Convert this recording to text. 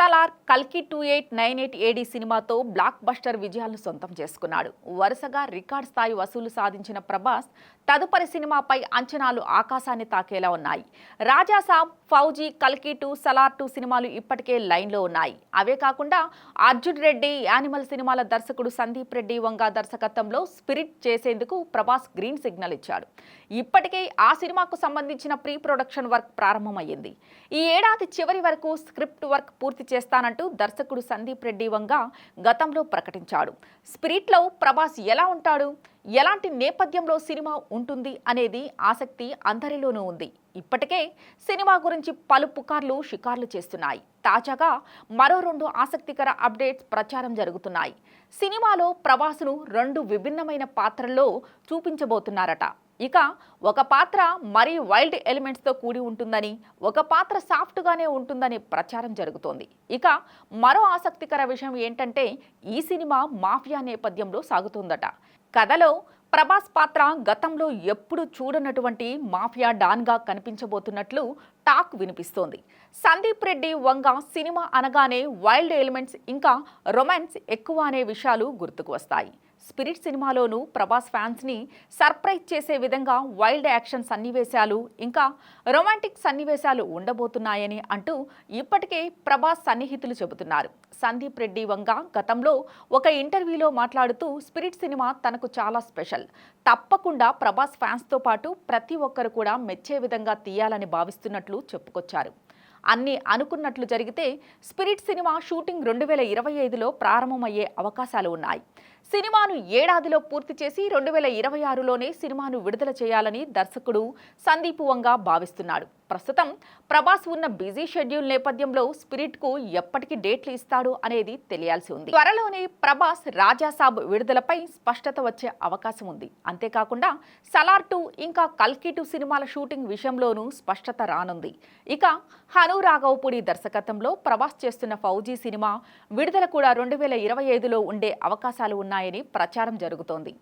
సలార్ కల్కి two eight nine eight AD సినిమాతో blockbuster విజయాలను సొంతం చేసుకున్నాడు. వరుసగా రికార్డ్ స్థాయి వసూలు సాధించిన ప్రభాస్ తదుపరి సినిమాపై అంచనాలు ఆకాశాన్ని తాకేలా ఉన్నాయి. రాజాసాబ్ ఫౌజీ కల్కి టూ సలార్ టూ సినిమాలు ఇప్పటికే లైన్లో ఉన్నాయి. అవే కాకుండా అర్జున్ రెడ్డి యానిమల్ సినిమాల దర్శకుడు సందీప్ రెడ్డి వంగ దర్శకత్వంలో స్పిరిట్ చేసేందుకు ప్రభాస్ గ్రీన్ సిగ్నల్ ఇచ్చాడు. ఇప్పటికే ఆ సినిమాకు సంబంధించిన ప్రీ ప్రొడక్షన్ వర్క్ ప్రారంభమయ్యింది. ఈ ఏడాది చివరి వరకు స్క్రిప్ట్ వర్క్ పూర్తి చేస్తానంటూ దర్శకుడు సందీప్ రెడ్డి వంగ గతంలో ప్రకటించాడు. స్పిరిట్లో ప్రభాస్ ఎలా ఉంటాడు? ఎలాంటి నేపథ్యంలో సినిమా ఉంటుంది అనేది ఆసక్తి అందరిలోనూ ఉంది. ఇప్పటికే సినిమా గురించి పలు పుకార్లు షికార్లు చేస్తున్నాయి. తాజాగా మరో రెండు ఆసక్తికర అప్డేట్స్ ప్రచారం జరుగుతున్నాయి. సినిమాలో ప్రవాసును రెండు విభిన్నమైన పాత్రల్లో చూపించబోతున్నారట. ఇక ఒక పాత్ర మరీ వైల్డ్ ఎలిమెంట్స్తో కూడి ఉంటుందని ఒక పాత్ర సాఫ్ట్గానే ఉంటుందని ప్రచారం జరుగుతోంది. ఇక మరో ఆసక్తికర విషయం ఏంటంటే ఈ సినిమా మాఫియా నేపథ్యంలో సాగుతుందట. కథలో ప్రభాస్ పాత్ర గతంలో ఎప్పుడు చూడనటువంటి మాఫియా డాన్గా కనిపించబోతున్నట్లు టాక్ వినిపిస్తోంది. సందీప్ రెడ్డి వంగ సినిమా అనగానే వైల్డ్ ఎలిమెంట్స్ ఇంకా రొమాన్స్ ఎక్కువ అనే విషయాలు గుర్తుకు వస్తాయి. స్పిరిట్ సినిమాలోనూ ప్రభాస్ ఫ్యాన్స్ని సర్ప్రైజ్ చేసే విధంగా వైల్డ్ యాక్షన్ సన్నివేశాలు ఇంకా రొమాంటిక్ సన్నివేశాలు ఉండబోతున్నాయని అంటూ ఇప్పటికే ప్రభాస్ సన్నిహితులు చెబుతున్నారు. సందీప్ రెడ్డి వంగ గతంలో ఒక ఇంటర్వ్యూలో మాట్లాడుతూ స్పిరిట్ సినిమా తనకు చాలా స్పెషల్. తప్పకుండా ప్రభాస్ ఫ్యాన్స్తో పాటు ప్రతి ఒక్కరు కూడా మెచ్చే విధంగా తీయాలని భావిస్తున్నట్లు చెప్పుకొచ్చారు. అన్ని అనుకున్నట్లు జరిగితే స్పిరిట్ సినిమా షూటింగ్ రెండు వేల ఇరవై ఐదులో ప్రారంభమయ్యే అవకాశాలు ఉన్నాయి. సినిమాను ఏడాదిలో పూర్తి చేసి రెండు వేల ఇరవై ఆరులోనే సినిమాను విడుదల చేయాలని దర్శకుడు సందీప్ వంగా భావిస్తున్నాడు. ప్రస్తుతం ప్రభాస్ ఉన్న బిజీ షెడ్యూల్ నేపథ్యంలో స్పిరిట్కు ఎప్పటికి డేట్లు ఇస్తాడు అనేది తెలియాల్సి ఉంది. త్వరలోనే ప్రభాస్ రాజాసాబ్ విడుదలపై స్పష్టత వచ్చే అవకాశం ఉంది. అంతేకాకుండా సలార్ టూ ఇంకా కల్కి టూ సినిమాల షూటింగ్ విషయంలోనూ స్పష్టత రానుంది. ఇక హను రాఘవపూడి దర్శకత్వంలో ప్రభాస్ చేస్తున్న ఫౌజీ సినిమా విడుదల కూడా రెండు వేల ఇరవై ఐదులో ఉండే అవకాశాలు ఉన్నాయి ఉన్నాయని ప్రచారం జరుగుతోంది.